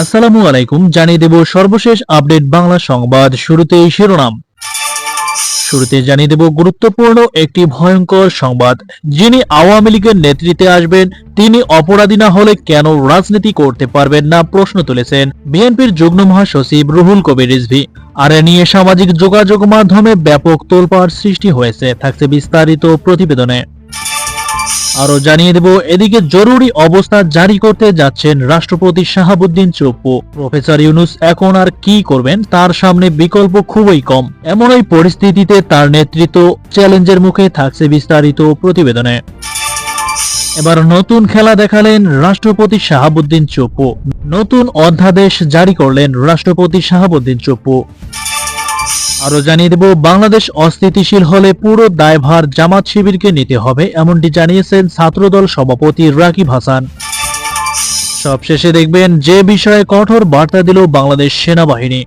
আসসালামু আলাইকুম, জানিয়ে দেব সর্বশেষ আপডেট বাংলা সংবাদ শুরুতেই শিরোনাম। শুরুতে জানিয়ে দেব গুরুত্বপূর্ণ একটি ভয়ঙ্কর সংবাদ। যিনি আওয়ামী লীগের নেতৃত্বে আসবেন, তিনি অপরাধী না হলে কেন রাজনীতি করতে পারবেন না প্রশ্ন তুলেছেন বিএনপির যুগ্ম মহাসচিব রুহুল কবির রিজভি। আর এ নিয়ে সামাজিক যোগাযোগ মাধ্যমে ব্যাপক তোলপাড় সৃষ্টি হয়েছে, থাকছে বিস্তারিত প্রতিবেদনে। আরও জানিয়ে দেব, এদিকে জরুরি অবস্থা জারি করতে যাচ্ছেন রাষ্ট্রপতি শাহাবুদ্দিন চুপ্পু। প্রফেসর ইউনুস এখন আর কি করবেন, তার সামনে বিকল্প খুবই কম। এমন ওই পরিস্থিতিতে তার নেতৃত্ব চ্যালেঞ্জের মুখে থাকছে বিস্তারিত প্রতিবেদনে। এবার নতুন খেলা দেখালেন রাষ্ট্রপতি শাহাবুদ্দিন চুপ্পু। নতুন অধ্যাদেশ জারি করলেন রাষ্ট্রপতি শাহাবুদ্দিন চুপ্পু। আরও জানিয়ে দেব, বাংলাদেশ অস্থিতিশীল হলে পুরো দায়ভার জামাত শিবিরকে নিতে হবে, এমনটি জানিয়েছেন ছাত্রদল সভাপতি রাকিব হাসান। সবশেষে দেখবেন, যে বিষয়ে কঠোর বার্তা দিল বাংলাদেশ সেনাবাহিনী।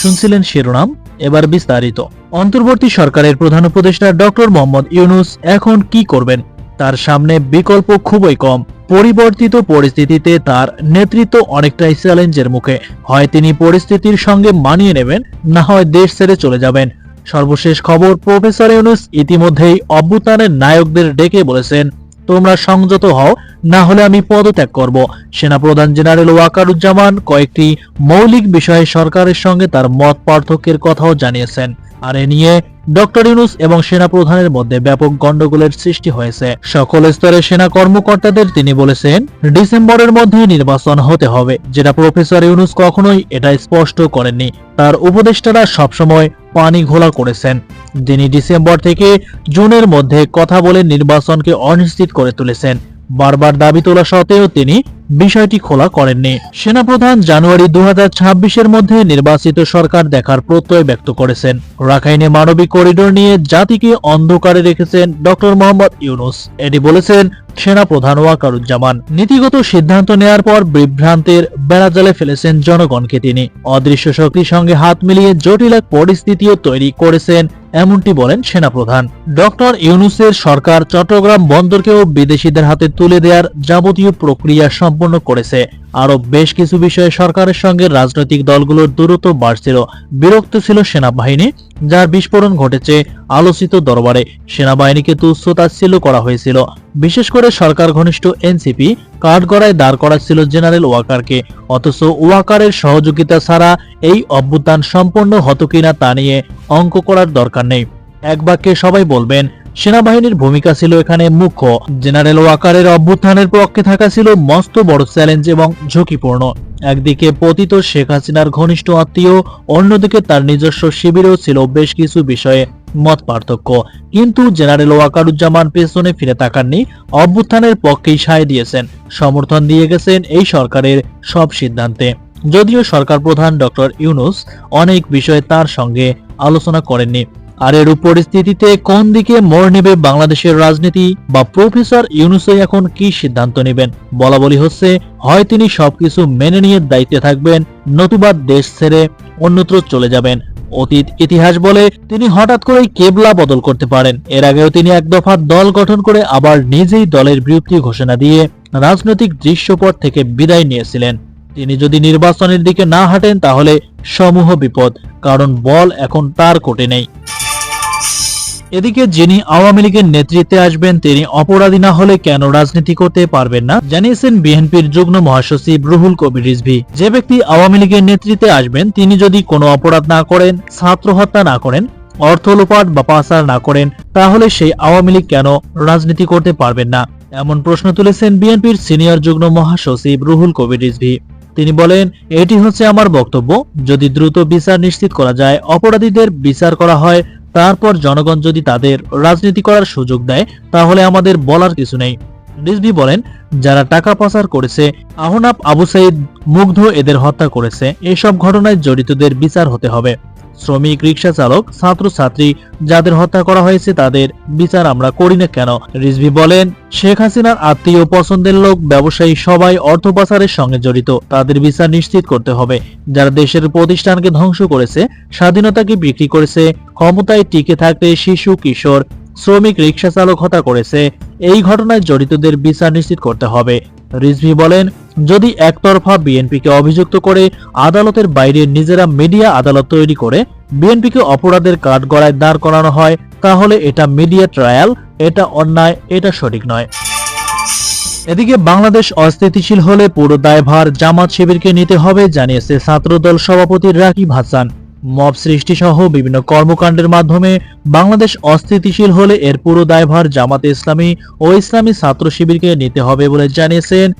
শুনছিলেন শিরোনাম, এবার বিস্তারিত। অন্তর্বর্তী সরকারের প্রধান উপদেষ্টা ডক্টর মোহাম্মদ ইউনুস এখন কি করবেন? তার সামনে বিকল্প খুবই কম। পরিবর্তিত পরিস্থিতিতে তার নেতৃত্ব অনেকটাই চ্যালেঞ্জের মুখে। হয় তিনি পরিস্থিতির সঙ্গে মানিয়ে নেবেন, না হয় দেশ ছেড়ে চলে যাবেন। সর্বশেষ খবর, প্রফেসর ইউনুস ইতিমধ্যেই অভ্যুত্থানের নায়কদের ডেকে বলেছেন, তোমরা সংযত হও, না হলে আমি পদত্যাগ করব। সেনাপ্রধান জেনারেল ওয়াকারুজ্জামান কয়েকটি মৌলিক বিষয়ে সরকারের সঙ্গে তার মত পার্থক্যের কথাও জানিয়েছেন। আর এ নিয়ে ডক্টর ইউনুস এবং সেনা প্রধানের মধ্যে ব্যাপক গন্ডগোলের সৃষ্টি হয়েছে। সকল স্তরের সেনা কর্মকর্তাদের, তিনি বলেছেন, ডিসেম্বরের মধ্যে নির্বাচন হতে হবে, যেটা প্রফেসর ইউনুস কখনোই এটা স্পষ্ট করেননি। তার উপদেষ্টারা সবসময় পানি ঘোলা করেছেন। যিনি ডিসেম্বর থেকে জুনের মধ্যে কথা বলে নির্বাচনকে অনিশ্চিত করে তুলেছেন। বারবার দাবি তোলা সত্ত্বেও তিনি বিষয়টি খোলা করেননি। সেনাপ্রধান জানুয়ারি দুই হাজার ছাব্বিশ এর মধ্যে নির্বাচিত সরকার দেখার প্রত্যয় ব্যক্ত করেছেন। রাখাইনে মানবিক করিডোর নিয়ে জাতিকে অন্ধকারে রেখেছেন ডক্টর মোহাম্মদ ইউনুস। এটি বলেছেন সেনাপ্রধান ওয়াকারুজ্জামান। নীতিগত সিদ্ধান্ত নেয়ার পর বিভ্রান্তের বেড়াজালে ফেলেছেন জনগণকে তিনি। অদৃশ্য শক্তির সঙ্গে হাত মিলিয়ে জটিল এক পরিস্থিতিও তৈরি করেছেন, এমনটি বলেন সেনা প্রধান ডক্টর ইউনুসের সরকার চট্টগ্রাম বন্দরকেও বিদেশিদের হাতে তুলে দেওয়ার যাবতীয় প্রক্রিয়া সম্পন্ন করেছে। আরও বেশ কিছু বিষয়ে সরকারের সঙ্গে রাজনৈতিক দলগুলোর দূরত্ব বাড়ছিল, বিরক্ত ছিল সেনাবাহিনী, যার বিস্ফোরণ ঘটেছে আলোচিত দরবারে। সেনাবাহিনীকে তুচ্ছতাচ্ছিল্য করা হয়েছিল। বিশেষ করে সরকার ঘনিষ্ঠ এনসিপি কাঠগড়ায় দাঁড় করাচ্ছিল জেনারেল ওয়াকারকে। অথচ ওয়াকারের সহযোগিতা ছাড়া এই অভ্যুত্থান সম্পন্ন হত কিনা তা নিয়ে অঙ্ক করার দরকার নেই। এক বাক্যে সবাই বলবেন সেনাবাহিনীর ভূমিকা ছিল এখানে মুখ্য। জেনারেল ওয়াকারের অভ্যুত্থানের পক্ষে থাকা ছিল মস্ত বড় চ্যালেঞ্জ এবং ঝুঁকিপূর্ণ। একদিকে পতিত শেখ হাসিনার ঘনিষ্ঠ আত্মীয়, অন্যদিকে তার নিজস্ব শিবিরেও ছিল বেশ কিছু বিষয়ে মত পার্থক্য। কিন্তু জেনারেল ওয়াকারুজ্জামান পেছনে ফিরে তাকাননি, অভ্যুত্থানের পক্ষেই সায় দিয়েছেন, সমর্থন দিয়ে গেছেন এই সরকারের সব সিদ্ধান্তে। যদিও সরকার প্রধান ডক্টর ইউনুস অনেক বিষয়ে তার সঙ্গে আলোচনা করেননি আর এর পরিস্থিতিতে কোন দিকে মোড় নেবে বাংলাদেশের রাজনীতি বা প্রফেসর ইউনুসই এখন কি সিদ্ধান্ত নেবেন? বলা বলি হচ্ছে, হয় তিনি সবকিছু মেনে নিয়ে দায়িত্বে থাকবেন, নতুবা দেশ ছেড়ে অন্যত্র চলে যাবেন। অতীত ইতিহাস বলে তিনি হঠাৎ করেই কেবলা বদল করতে পারেন। এর আগেও তিনি এক দফা দল গঠন করে আবার নিজেই দলের বিরুদ্ধে ঘোষণা দিয়ে রাজনৈতিক দৃশ্যপট থেকে বিদায় নিয়েছিলেন। তিনি যদি নির্বাচনের দিকে না হাঁটেন তাহলে সমূহ বিপদ, কারণ বল এখন তার কোটে নেই। এদিকে যিনি আওয়ামী লীগের নেতৃত্বে আসবেন, তিনি অপরাধী না হলে কেন রাজনীতি করতে পারবেন না? জানিয়েছেন বিএনপির যুগ্ম মহাসচিব রুহুল কবির রিজভি। যে ব্যক্তি আওয়ামী লীগের নেতৃত্বে আসবেন, তিনি যদি কোনো অপরাধ না করেন, ছাত্র হত্যা না করেন, অর্থ লোপাট বা পাচার না করেন, তাহলে সেই আওয়ামী লীগ কেন রাজনীতি করতে পারবেন না? এমন প্রশ্ন তুলেছেন বিএনপির সিনিয়র যুগ্ম মহাসচিব রুহুল কবির রিজভি। তিনি বলেন, এটি হচ্ছে আমার বক্তব্য। যদি দ্রুত বিচার নিশ্চিত করা যায়, অপরাধীদের বিচার করা হয় তারপর জনগণ যদি তাদের রাজনীতি করার সুযোগ দেয় তাহলে আমাদের বলার কিছু নেই। রিজভি বলেন, যারা টাকা পাচার করেছে আহনাপ আবু সাইদ মুগ্ধ এদের হত্যা করেছে। এসব ঘটনায় জড়িতদের বিচার হতে হবে। শ্রমিক, রিক্সা চালক ছাত্র ছাত্রী যাদের হত্যা করা হয়েছে তাদের বিচার আমরা করি না কেন? রিজভি বলেন, শেখ হাসিনার আত্মীয় পছন্দের লোক, ব্যবসায়ী সবাই অর্থ পাচারের সঙ্গে জড়িত। তাদের বিচার নিশ্চিত করতে হবে। যারা দেশের প্রতিষ্ঠানকে ধ্বংস করেছে, স্বাধীনতাকে বিক্রি করেছে, ক্ষমতায় টিকে থাকতে শিশু, কিশোর শ্রমিক রিক্সা চালক হত্যা করেছে। এই ঘটনায় জড়িতদের বিচার নিশ্চিত করতে হবে। রিজভি বলেন, যদি একতরফা বিএনপিকে অভিযুক্ত করে আদালতের বাইরে নিজেরা মিডিয়া আদালত তৈরি করে বিএনপিকে অপরাধের কাঠগড়ায় দাঁড় করানো হয়, তাহলে এটা মিডিয়া ট্রায়াল, এটা অন্যায়, এটা সঠিক নয়। এদিকে বাংলাদেশ অস্থিতিশীল হলে পুরো দায়ভার জামাত শিবিরকে নিতে হবে, জানিয়েছে ছাত্রদল সভাপতি রাকিব হাসান। মব সৃষ্টি সহ বিভিন্ন কর্মকাণ্ডের মাধ্যমে বাংলাদেশ অস্থিতিশীল হলে এর পুরো দায়ভার জামাতে ইসলামী ও ইসলামী ছাত্র শিবিরকে নিতে হবে বলে জানিয়েছেন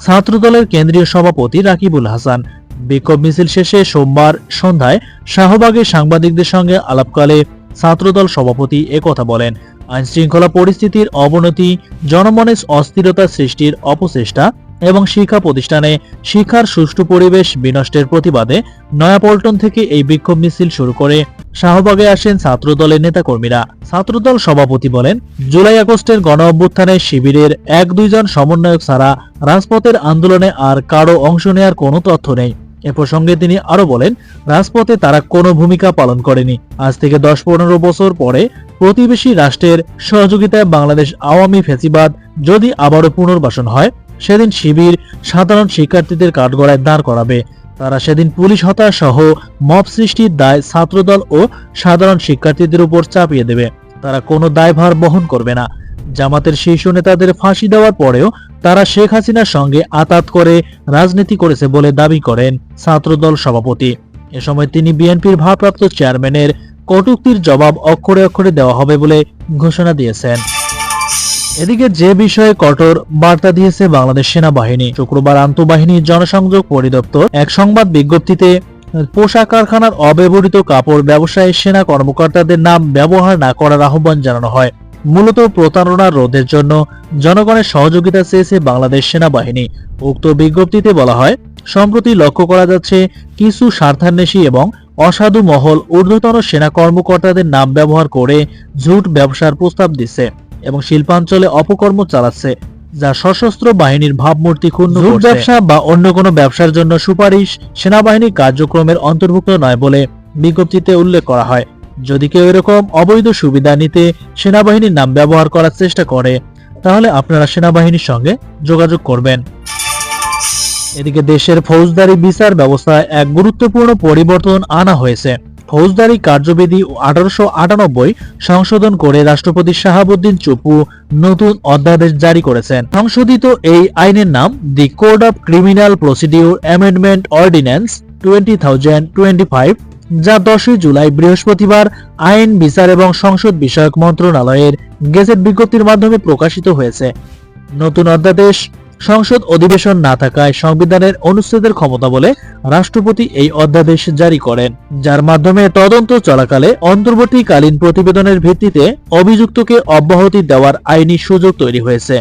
ছাত্রদলের কেন্দ্রীয় সভাপতি রাকিবুল হাসান। বিক্ষোভ মিছিল শেষে সোমবার সন্ধ্যায় শাহবাগে সাংবাদিকদের সঙ্গে আলাপকালে ছাত্রদল সভাপতি একথা বলেন আইন শৃঙ্খলা পরিস্থিতির অবনতি, জনমনে অস্থিরতা সৃষ্টির অপচেষ্টা এবং শিক্ষা প্রতিষ্ঠানে শিক্ষার সুষ্ঠু পরিবেশ বিনষ্টের প্রতিবাদে নয়াপল্টন থেকে এই বিক্ষোভ মিছিল শুরু করে শাহবাগে আসেন ছাত্রদলের নেতাকর্মীরা। ছাত্রদল সভাপতি বলেন, জুলাই আগস্টের গণ অভ্যুত্থানে শিবিরের এক দুইজন সমন্বয়ক ছাড়া রাজপথের আন্দোলনে আর কারও অংশ নেয়ার কোনো তথ্য নেই। এ প্রসঙ্গে তিনি আরও বলেন, রাজপথে তারা কোনো ভূমিকা পালন করেনি। আজ থেকে দশ পনেরো বছর পরে প্রতিবেশী রাষ্ট্রের সহযোগিতায় বাংলাদেশ আওয়ামী ফেসিবাদ যদি আবারও পুনর্বাসন হয় সেদিন শিবির সাধারণ শিক্ষার্থীদের কাঠগড়ায় দাঁড় করাবে। তারা সেদিন পুলিশ হত্যা সহ মব সৃষ্টির দায় ছাত্রদল ও সাধারণ শিক্ষার্থীদের উপর চাপিয়ে দেবে। তারা কোনো দায়ভার বহন করবে না। জামাতের শীর্ষ নেতাদের ফাঁসি দেওয়ার পরেও তারা শেখ হাসিনার সঙ্গে আতাত করে রাজনীতি করেছে বলে দাবি করেন ছাত্রদল সভাপতি। এ সময় তিনি বিএনপির ভারপ্রাপ্ত চেয়ারম্যানের কটূক্তির জবাব অক্ষরে অক্ষরে দেওয়া হবে বলে ঘোষণা দিয়েছেন। এদিকে যে বিষয়ে কঠোর বার্তা দিয়েছে বাংলাদেশ সেনাবাহিনী, শুক্রবার আন্তঃবাহিনী জনসংযোগ পরিদপ্তর, এক সংবাদ বিজ্ঞপ্তিতে পোশাক কারখানার অব্যবহৃত কাপড় ব্যবসায়ী সেনা কর্মকর্তাদের নাম ব্যবহার না করার আহ্বান জানানো হয়। মূলত প্রতারণা রোধের জন্য জনগণের সহযোগিতা চেয়েছে বাংলাদেশ সেনাবাহিনী। উক্ত বিজ্ঞপ্তিতে বলা হয়, সম্প্রতি লক্ষ্য করা যাচ্ছে কিছু স্বার্থান্বেষী এবং অসাধু মহল ঊর্ধ্বতন সেনা কর্মকর্তাদের নাম ব্যবহার করে ঝুট ব্যবসার প্রস্তাব দিচ্ছে। এবং শিল্পাঞ্চলে অপকর্ম চালাচ্ছে যা সশস্ত্র বাহিনীর ভাবমূর্তি ক্ষুণ্ণ করছে। ব্যবসা বা অন্য কোনো ব্যবসার জন্য সুপারিশ সেনাবাহিনী কার্যক্রমের অন্তর্ভুক্ত নয় বলে বিজ্ঞপ্তিতে উল্লেখ করা হয়। যদি কেউ এরকম অবৈধ সুবিধা নিতে সেনাবাহিনীর নাম ব্যবহার করার চেষ্টা করে তাহলে আপনারা সেনাবাহিনীর সঙ্গে যোগাযোগ করবেন। এদিকে দেশের ফৌজদারি বিচার ব্যবস্থায় এক গুরুত্বপূর্ণ পরিবর্তন আনা হয়েছে। ফৌজদারি কার্যবিধি আঠারোশো আটানব্বই সংশোধন করে রাষ্ট্রপতি শাহাবুদ্দিন চুপু নতুন অধ্যাদেশ জারি করেছেন। সংশোধিত এই আইনের নাম the code of criminal procedure amendment ordinance twenty thousand twenty five যা দশই জুলাই বৃহস্পতিবার আইন, বিচার এবং সংসদ বিষয়ক মন্ত্রণালয়ের গেজেট বিজ্ঞপ্তির মাধ্যমে প্রকাশিত হয়েছে। নতুন অধ্যাদেশ সংসদ অধিবেশন না থাকায় সংবিধানের অনুচ্ছেদের ক্ষমতা বলে রাষ্ট্রপতি এই অধ্যাদেশ জারি করেন। যার মাধ্যমে তদন্ত চলাকালে অন্তর্বর্তীকালীন প্রতিবেদনের ভিত্তিতে অভিযুক্তকে অব্যাহতি দেওয়ার আইনি সুযোগ তৈরি হয়েছে।